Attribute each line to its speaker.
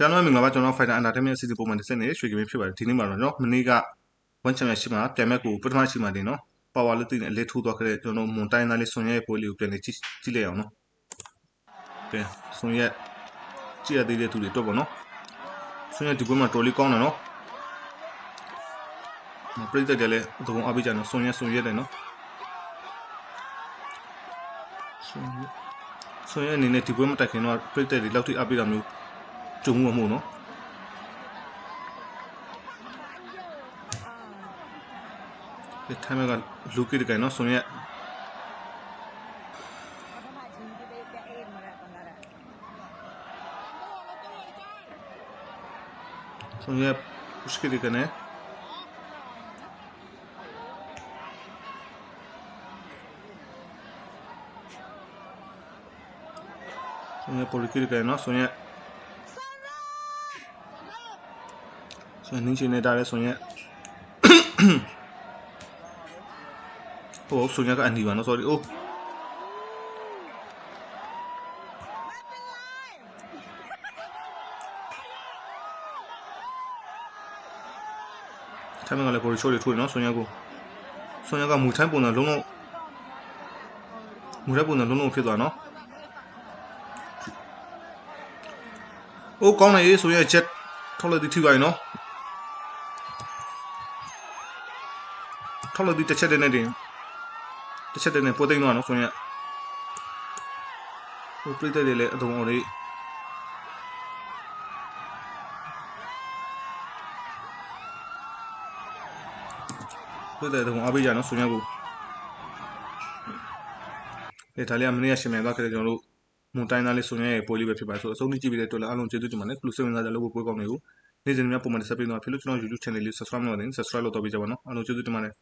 Speaker 1: ဖျားလုံးမင်္ဂလာပါကျွန်တော် Fighter Entertainment အစီအစဉ်ပုံမှန်တစ်စက်နေရွှေကင်းဖြစ်ပါတယ်ဒီနေ့မှာတော့เนาะမနေ့က one championship မှာပြန်မဲ့ကိုပထမရှိမှတင်เนาะ power လေးသိနေအလေးထိုးသွားခဲ့တဲ့ကျွန်တော်မွန်တိုင်းသားလေးဆွန်ရဲရဲ့ပွဲလေးကိုပြန်နေကြည့်ကြည့်လိုက်အောင်เนาะကဲဆွန်ရဲကြည့်ရသေးတဲ့သူတွေတော့ပေါ့เนาะဆွန်ရဲဒီပွဲမှာတော်လေးကောင်းတယ်เนาะပရိသတ်တွေလည်းအကုန်အပိကြနော်ဆွန်ရဲဆွန်ရဲတယ်เนาะဆွန်ရဲဆွန်ရဲအနေနဲ့ဒီပွဲမတက်ခင်တော့ပရိသတ်တွေလောက်ထိအပိတာမျိုး ကြုံမှုမမို့နော်ဒီထိုင်းမှာကလူကိတကန်နော်ဆွန်ရက်
Speaker 2: automatic hindi ba ka-aid mo
Speaker 1: ဆွန်ရက်ပုစကိတကန်နဲ့ဆွန်ရက်ပေါ်ကိတကန်နော်ဆွန်ရက်ဆွန်နင်းချင်နေတာလဲဆွန်ရက်ဟိုဆွန်ရက်ကအန်ဒီပါနော် sorry အိုးထိုင်းမှာကလည်းပေါ်ချိုးတွေထိုးတယ်နော်ဆွန်ရက်ကိုဆွန်ရက်ကမူထိုင်းပုံစံလုံးလုံးမူထိုင်းပုံစံလုံးလုံးဖြစ်သွားနော်အိုးကောင်းနေရေးဆွန်ရက်ချက်ထောက်လိုက်သည်ထိပါရင်နော် ထောက်လိုက်သည်တစ်ချက်တည်းနဲ့တင်တစ်ချက်တည်းနဲ့ပိုသိမ်းသွားနော်ဆွန်ရက်ဟိုပြိတ္တတွေလည်းအတုံးအောင်လေးပြတဲ့တုံးအားပေးကြနော်ဆွန်ရက်ကိုအဲဒါလေးကမနေ့ကရှင်မြန်သွားခဲ့တဲ့ကျွန်တော်တို့မွန်တိုင်းသားလေးဆွန်ရက်ရဲ့ပွဲလေးပဲဖြစ်ပါဆိုအဆုံးထိကြည့်ပြီးတဲ့အတွက်လည်းအားလုံးကျေးဇူးတင်ပါတယ်ခုလိုစိတ်ဝင်စားကြလို့ပွဲကောင်းတွေကို နေ့စဉ်များပုံမှန်ဆက်ပြီးတော့ဖြစ်လို့ကျွန်တော် YouTube channel လေး subscribe လုပ်နေ subscribe လုပ်တော့ပေးကြပါနော်အားလုံးကျေးဇူးတင်ပါတယ်